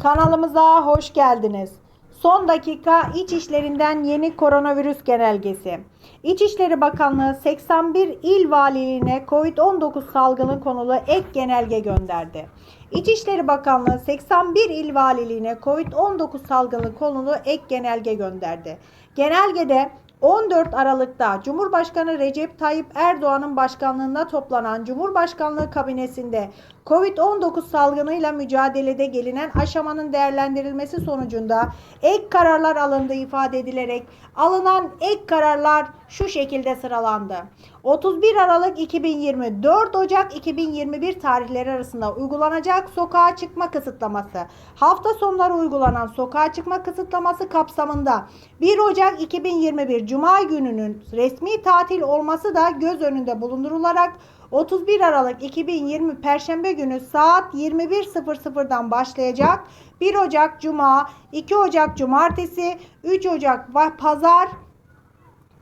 Kanalımıza hoş geldiniz. Son dakika iç işlerinden yeni koronavirüs genelgesi. İçişleri Bakanlığı 81 il valiliğine COVID-19 salgını konulu ek genelge gönderdi. İçişleri Bakanlığı 81 il valiliğine COVID-19 salgını konulu ek genelge gönderdi. Genelgede 14 Aralık'ta Cumhurbaşkanı Recep Tayyip Erdoğan'ın başkanlığında toplanan Cumhurbaşkanlığı kabinesinde COVID-19 salgınıyla mücadelede gelinen aşamanın değerlendirilmesi sonucunda ek kararlar alındığı ifade edilerek alınan ek kararlar şu şekilde sıralandı. 31 Aralık 2020 4 Ocak 2021 tarihleri arasında uygulanacak sokağa çıkma kısıtlaması. Hafta sonları uygulanan sokağa çıkma kısıtlaması kapsamında 1 Ocak 2021 Cuma gününün resmi tatil olması da göz önünde bulundurularak 31 Aralık 2020 Perşembe günü saat 21.00'dan başlayacak. 1 Ocak Cuma, 2 Ocak Cumartesi, 3 Ocak Pazar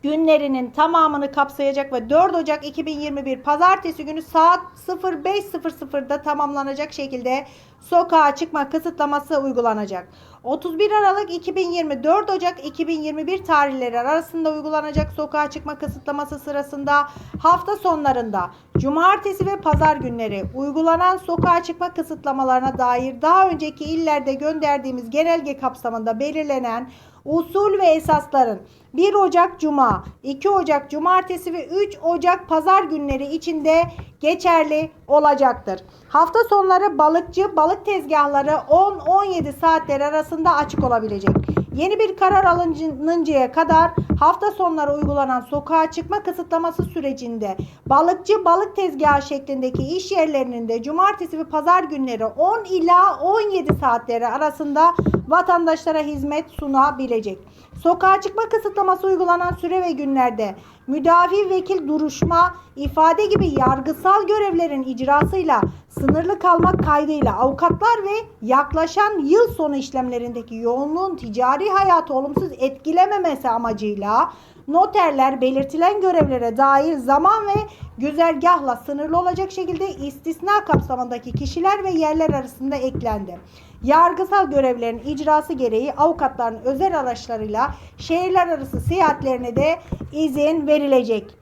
günlerinin tamamını kapsayacak ve 4 Ocak 2021 Pazartesi günü saat 05.00'da tamamlanacak şekilde sokağa çıkma kısıtlaması uygulanacak. 31 Aralık 2020 4 Ocak 2021 tarihleri arasında uygulanacak sokağa çıkma kısıtlaması sırasında hafta sonlarında cumartesi ve pazar günleri uygulanan sokağa çıkma kısıtlamalarına dair daha önceki illerde gönderdiğimiz genelge kapsamında belirlenen usul ve esasların 1 Ocak Cuma, 2 Ocak Cumartesi ve 3 Ocak Pazar günleri içinde geçerli olacaktır. Hafta sonları balıkçı, balık tezgahları 10-17 saatler arasında açık olabilecek. Yeni bir karar alınıncaya kadar hafta sonları uygulanan sokağa çıkma kısıtlaması sürecinde balıkçı balık tezgahı şeklindeki iş yerlerinin de cumartesi ve pazar günleri 10 ila 17 saatleri arasında vatandaşlara hizmet sunabilecek. Sokağa çıkma kısıtlaması uygulanan süre ve günlerde müdafi vekil duruşma, ifade gibi yargısal görevlerin icrasıyla sınırlı kalmak kaydıyla avukatlar ve yaklaşan yıl sonu işlemlerindeki yoğunluğun ticari hayatı olumsuz etkilememesi amacıyla noterler belirtilen görevlere dair zaman ve güzergahla sınırlı olacak şekilde istisna kapsamındaki kişiler ve yerler arasında eklendi. Yargısal görevlerin icrası gereği avukatların özel araçlarıyla şehirler arası seyahatlerine de izin verilecek.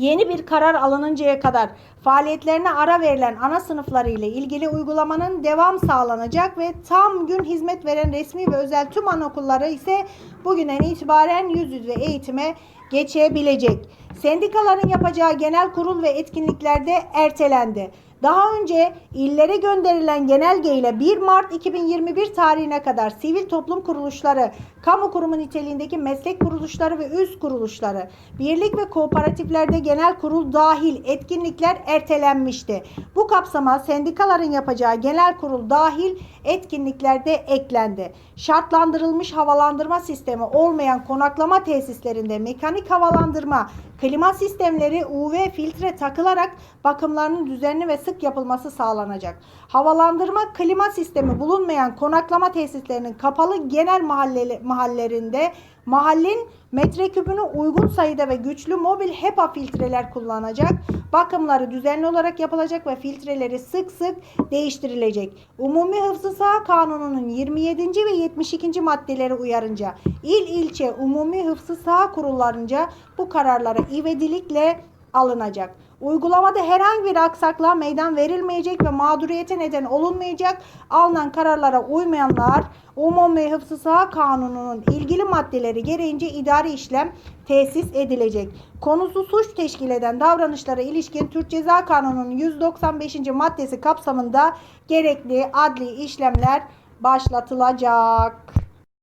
Yeni bir karar alınıncaya kadar faaliyetlerine ara verilen ana sınıfları ile ilgili uygulamanın devam sağlanacak ve tam gün hizmet veren resmi ve özel tüm anaokulları ise bugünden itibaren yüz yüze eğitime geçebilecek. Sendikaların yapacağı genel kurul ve etkinliklerde ertelendi. Daha önce illere gönderilen genelge ile 1 Mart 2021 tarihine kadar sivil toplum kuruluşları, kamu kurumu niteliğindeki meslek kuruluşları ve üst kuruluşları, birlik ve kooperatiflerde genel kurul dahil etkinlikler ertelenmişti. Bu kapsama sendikaların yapacağı genel kurul dahil etkinliklerde eklendi. Şartlandırılmış havalandırma sistemi olmayan konaklama tesislerinde mekanik havalandırma, klima sistemleri UV filtre takılarak bakımlarının düzenli ve sık yapılması sağlanacak. Havalandırma klima sistemi bulunmayan konaklama tesislerinin kapalı genel mahalleli, mahallerinde mahallin metreküpünü uygun sayıda ve güçlü mobil HEPA filtreler kullanacak. Bakımları düzenli olarak yapılacak ve filtreleri sık sık değiştirilecek. Umumi Hıfzı Saha Kanunu'nun 27. ve 72. maddeleri uyarınca il ilçe umumi hıfzı saha kurullarınca bu kararlara ivedilikle alınacak. Uygulamada herhangi bir aksaklığa meydan verilmeyecek ve mağduriyete neden olunmayacak. Alınan kararlara uymayanlar Umumi Hıfzı Saha Kanunu'nun ilgili maddeleri gereğince idari işlem tesis edilecek. Konusu suç teşkil eden davranışlara ilişkin Türk Ceza Kanunu'nun 195. maddesi kapsamında gerekli adli işlemler başlatılacak.